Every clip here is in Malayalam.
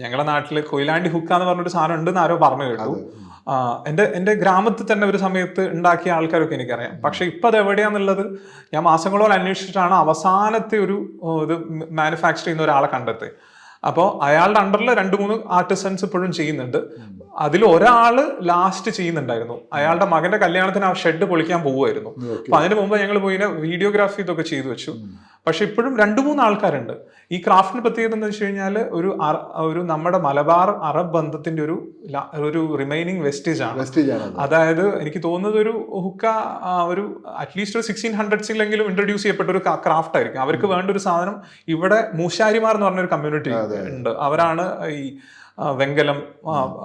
ഞങ്ങളുടെ നാട്ടിൽ കൊയിലാണ്ടി ഹുക്ക എന്ന് പറഞ്ഞൊരു സാധനം ഉണ്ടെന്ന് ആരോ പറഞ്ഞു കേട്ടു. എന്റെ എന്റെ എന്റെ ഗ്രാമത്തിൽ തന്നെ ഒരു സമയത്ത് ഉണ്ടാക്കിയ ആൾക്കാരൊക്കെ എനിക്കറിയാം. പക്ഷെ ഇപ്പം അത് എവിടെയാന്നുള്ളത് ഞാൻ മാസങ്ങളോളം അന്വേഷിച്ചിട്ടാണ് അവസാനത്തെ ഒരു ഇത് മാനുഫാക്ചർ ചെയ്യുന്ന ഒരാളെ കണ്ടെത്തി. അപ്പോൾ അയാളുടെ അണ്ടറിൽ രണ്ട് മൂന്ന് ആർട്ടിസൻസ് ഇപ്പോഴും ചെയ്യുന്നുണ്ട്. അതിൽ ഒരാൾ ലാസ്റ്റ് ചെയ്യുന്നുണ്ടായിരുന്നു. അയാളുടെ മകന്റെ കല്യാണത്തിന് ആ ഷെഡ് പൊളിക്കാൻ പോവുമായിരുന്നു അപ്പൊ അതിന് മുമ്പ് ഞങ്ങൾ പോയി വീഡിയോഗ്രാഫി ഇതൊക്കെ ചെയ്തു വെച്ചു. പക്ഷെ ഇപ്പോഴും രണ്ട് മൂന്ന് ആൾക്കാരുണ്ട്. ഈ ക്രാഫ്റ്റിന് പ്രത്യേകത എന്ന് വെച്ച് കഴിഞ്ഞാൽ ഒരു ഒരു നമ്മുടെ മലബാർ അറബ് ബന്ധത്തിന്റെ ഒരു ഒരു റിമൈനിങ് വെസ്റ്റേജ് ആണ്. അതായത് എനിക്ക് തോന്നുന്നത് ഒരു ഹുക്ക ഒരു അറ്റ്ലീസ്റ്റ് ഒരു സിക്സ്റ്റീൻ ഹൺഡ്രഡ്സിലെങ്കിലും ഇൻട്രൊഡ്യൂസ് ചെയ്യപ്പെട്ട ഒരു ക്രാഫ്റ്റ് ആയിരിക്കും. അവർക്ക് വേണ്ട ഒരു സാധനം ഇവിടെ മൂശാരിമാർ എന്ന് പറഞ്ഞൊരു കമ്മ്യൂണിറ്റി ഉണ്ട്. അവരാണ് ഈ വെങ്കലം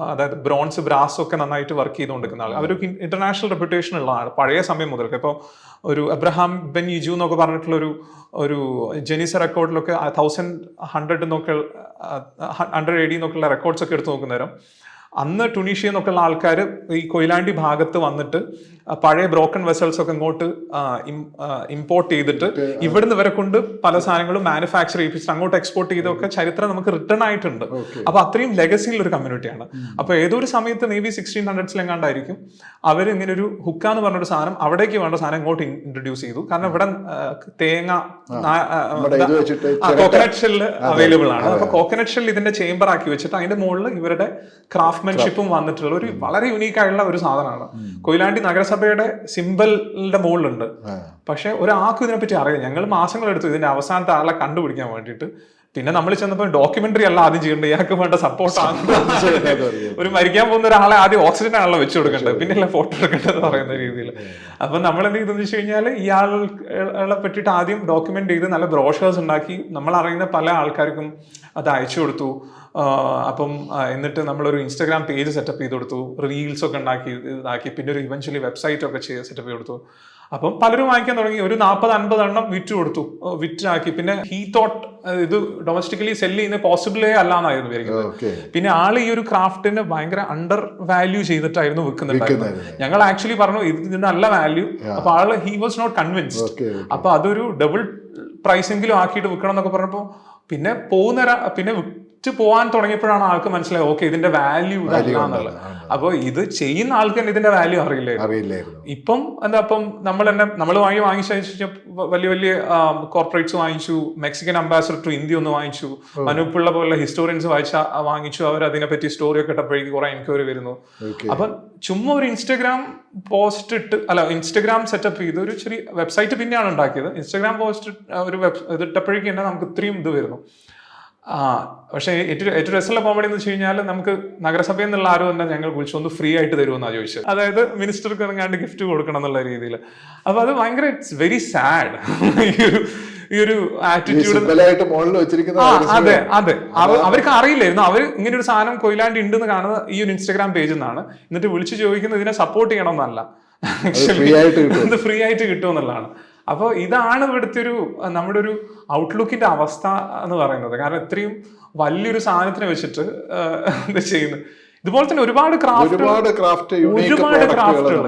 അതായത് ബ്രോൺസ് ബ്രാസ് ഒക്കെ നന്നായിട്ട് വർക്ക് ചെയ്തുകൊണ്ടിരിക്കുന്ന ആൾ അവരൊക്കെ ഇന്റർനാഷണൽ റെപ്യൂട്ടേഷൻ ഉള്ള ആൾ പഴയ സമയം മുതൽക്ക്. ഇപ്പോൾ ഒരു അബ്രഹാം ബെൻ യിജു എന്നൊക്കെ പറഞ്ഞിട്ടുള്ള ഒരു ഒരു ജെനീസ റെക്കോർഡിലൊക്കെ തൗസൻഡ് ഹൺഡ്രഡ് എന്നൊക്കെ ഹൺഡ്രഡ് എയ്റ്റി എന്നൊക്കെയുള്ള റെക്കോർഡ്സ് ഒക്കെ എടുത്തു നോക്കുന്നേരം അന്ന് ടുണീഷ്യ എന്നൊക്കെയുള്ള ആൾക്കാർ ഈ കൊയിലാണ്ടി ഭാഗത്ത് വന്നിട്ട് പഴയ ബ്രോക്കൺ വെസൽസ് ഒക്കെ ഇങ്ങോട്ട് ഇമ്പോർട്ട് ചെയ്തിട്ട് ഇവിടുന്ന് വരെ കൊണ്ട് പല സാധനങ്ങളും മാനുഫാക്ചർ ചെയ്യിപ്പിച്ചിട്ട് അങ്ങോട്ട് എക്സ്പോർട്ട് ചെയ്തൊക്കെ ചരിത്രം നമുക്ക് റിട്ടേൺ ആയിട്ടുണ്ട്. അപ്പൊ അത്രയും ലെഗസിയിൽ ഒരു കമ്മ്യൂണിറ്റിയാണ് അപ്പൊ ഏതൊരു സമയത്ത് മേ ബി സിക്സ്റ്റീൻ ഹൺഡ്രഡ്സിലെങ്ങാണ്ടായിരിക്കും അവർ ഇങ്ങനെ ഒരു ഹുക്ക എന്ന് പറഞ്ഞൊരു സാധനം അവിടേക്ക് വേണ്ട സാധനം ഇങ്ങോട്ട് ഇൻട്രൊഡ്യൂസ് ചെയ്തു. കാരണം ഇവിടെ തേങ്ങ കോക്കനട്ട് ഷെല്ല് അവൈലബിൾ ആണ്. അപ്പൊ കോക്കനട്ട് ഷെല്ല് ഇതിന്റെ ചേംബർ ആക്കി വെച്ചിട്ട് അതിന്റെ മുകളിൽ ഇവരുടെ ക്രാഫ്റ്റ്മാൻഷിപ്പും വന്നിട്ടുള്ള ഒരു വളരെ യുണീക്ക് ആയിട്ടുള്ള ഒരു സാധനമാണ്. കൊയിലാണ്ടി നഗരസഭയുടെ സിമ്പലിന്റെ മുകളിലുണ്ട്. പക്ഷെ ഒരാൾക്കും ഇതിനെപ്പറ്റി അറിയില്ല. ഞങ്ങൾ മാസങ്ങളെടുത്തു ഇതിന്റെ അവസാനത്തെ ആളെ കണ്ടുപിടിക്കാൻ വേണ്ടിയിട്ട്. പിന്നെ നമ്മൾ ചെന്നപ്പോൾ ഡോക്യുമെന്ററി അല്ല ആദ്യം ചെയ്യേണ്ടത്. ഇയാൾക്ക് വേണ്ട സപ്പോർട്ടാണ് ഒരു മരിക്കാൻ പോകുന്ന ഒരാളെ ആദ്യം ഓക്സിജൻ ആണല്ലോ വെച്ച് കൊടുക്കേണ്ടത്. പിന്നെ ഫോട്ടോ എടുക്കേണ്ടത് പറയുന്ന രീതിയിൽ. അപ്പൊ നമ്മൾ എന്ത് ചെയ്തെന്ന് വെച്ച് കഴിഞ്ഞാൽ ഇയാളെ പറ്റിയിട്ട് ആദ്യം ഡോക്യുമെന്റ് ചെയ്ത് നല്ല ബ്രോഷേഴ്സ് ഉണ്ടാക്കി. നമ്മൾ അറിയുന്ന പല ആൾക്കാർക്കും അത് അയച്ചു കൊടുത്തു. അപ്പം എന്നിട്ട് നമ്മളൊരു ഇൻസ്റ്റാഗ്രാം പേജ് സെറ്റപ്പ് ചെയ്ത് കൊടുത്തു. റീൽസ് ഒക്കെ ഉണ്ടാക്കി ഇതാക്കി. പിന്നെ ഒരു ഇവൻച്വലി വെബ്സൈറ്റ് ഒക്കെ ചെയ്ത് സെറ്റപ്പ് ചെയ്ത് കൊടുത്തു. അപ്പം പലരും വാങ്ങിക്കാൻ തുടങ്ങി. ഒരു നാൽപ്പത് അൻപത് എണ്ണം വിറ്റ് കൊടുത്തു. വിറ്റ് വിറ്റാക്കി. പിന്നെ ഹീ തോട്ട് ഇത് ഡൊമസ്റ്റിക്കലി സെൽ ചെയ്യുന്ന പോസിബിളേ അല്ല എന്നായിരുന്നു വിചാരിക്കുന്നത്. പിന്നെ ആൾ ഈ ഒരു ക്രാഫ്റ്റിന് ഭയങ്കര അണ്ടർ വാല്യൂ ചെയ്തിട്ടായിരുന്നു വിൽക്കുന്നുണ്ടായിരുന്നത് ഞങ്ങൾ ആക്ച്വലി പറഞ്ഞു ഇത് ഇതിന് നല്ല വാല്യൂ അപ്പൊ ആൾ ഹി വാസ് നോട്ട് കൺവിൻസ്ഡ് അപ്പൊ അതൊരു ഡബിൾ പ്രൈസെങ്കിലും ആക്കിയിട്ട് വിൽക്കണം എന്നൊക്കെ പറഞ്ഞപ്പോ പിന്നെ പോകുന്ന പിന്നെ വിറ്റ് പോകാൻ തുടങ്ങിയപ്പോഴാണ് ആൾക്ക് മനസ്സിലായത് ഓക്കെ ഇതിന്റെ വാല്യൂ ഇതല്ലാന്നുള്ളത് അപ്പോൾ അപ്പൊ ഇത് ചെയ്യുന്ന ആൾക്ക് തന്നെ ഇതിന്റെ വാല്യൂ അറിയില്ലായിരുന്നു. അറിയില്ലായിരുന്നു. ഇപ്പം എന്താ ഇപ്പം നമ്മൾ തന്നെ നമ്മൾ വാങ്ങി വാങ്ങിച്ച വലിയ വലിയ കോർപ്പറേറ്റ്സ് വാങ്ങിച്ചു മെക്സിക്കൻ അംബാസഡർ ടു ഇന്ത്യ ഒന്ന് വാങ്ങിച്ചു. മനുപ്പിള്ള പോലെ ഹിസ്റ്റോറിയൻസ് വായിച്ച വാങ്ങിച്ചു. അവർ അതിനെപ്പറ്റി സ്റ്റോറി ഒക്കെ ഇട്ടപ്പോഴേക്ക് കുറെ എൻക്വയറി വരുന്നു. അപ്പൊ ചുമ്മാ ഒരു ഇൻസ്റ്റഗ്രാം പോസ്റ്റ് ഇട്ട് അല്ല ഇൻസ്റ്റഗ്രാം സെറ്റപ്പ് ചെയ്ത് ഒരു ചെറിയ വെബ്സൈറ്റ് പിന്നെയാണ് ഉണ്ടാക്കിയത്. ഇൻസ്റ്റഗ്രാം പോസ്റ്റ് ഒരു വെബ് ഇത് ഇട്ടപ്പോഴേക്ക് തന്നെ നമുക്ക് ഇത്രയും ഇത് വരുന്നു. ആ പക്ഷേ ഏറ്റവും ഏറ്റവും രസമുള്ള കോമഡി എന്ന് വെച്ച് കഴിഞ്ഞാൽ നമുക്ക് നഗരസഭയിൽ നിന്നുള്ള ആരും തന്നെ ഞങ്ങൾ വിളിച്ചു ഒന്ന് ഫ്രീ ആയിട്ട് തരുമെന്നാണ് ചോദിച്ചത്. അതായത് മിനിസ്റ്റർക്ക് ഇറങ്ങാണ്ട് ഗിഫ്റ്റ് കൊടുക്കണം എന്നുള്ള രീതിയിൽ അപ്പൊ അത് ഭയങ്കര ഇറ്റ്സ് വെരി സാഡ് ഈ ഒരു ആറ്റിറ്റ്യൂഡ് അതെ അതെ. അവർക്ക് അറിയില്ലായിരുന്നു. അവർ ഇങ്ങനെ ഒരു സാധനം കൊയിലാണ്ട് ഉണ്ടെന്ന് കാണുന്നത് ഈ ഒരു ഇൻസ്റ്റാഗ്രാം പേജിൽ നിന്നാണ് എന്നിട്ട് വിളിച്ചു ചോദിക്കുന്നത് ഇതിനെ സപ്പോർട്ട് ചെയ്യണമെന്നല്ല ഫ്രീ ആയിട്ട് കിട്ടും. ഇത് ഫ്രീ ആയിട്ട് കിട്ടുമെന്നുള്ളതാണ് അപ്പോൾ ഇതാണ് ഇവിടുത്തെ ഒരു നമ്മുടെ ഒരു ഔട്ട്ലുക്കിന്റെ അവസ്ഥ എന്ന് പറയുന്നത്. കാരണം ഇത്രയും വലിയൊരു സാധനത്തിന് വെച്ചിട്ട് ഇത് ചെയ്യുന്നത് ഇതുപോലെ തന്നെ ഒരുപാട് ക്രാഫ്റ്റ് ഒരുപാട് ക്രാഫ്റ്റ് ഒരുപാട് ക്രാഫ്റ്റുകൾ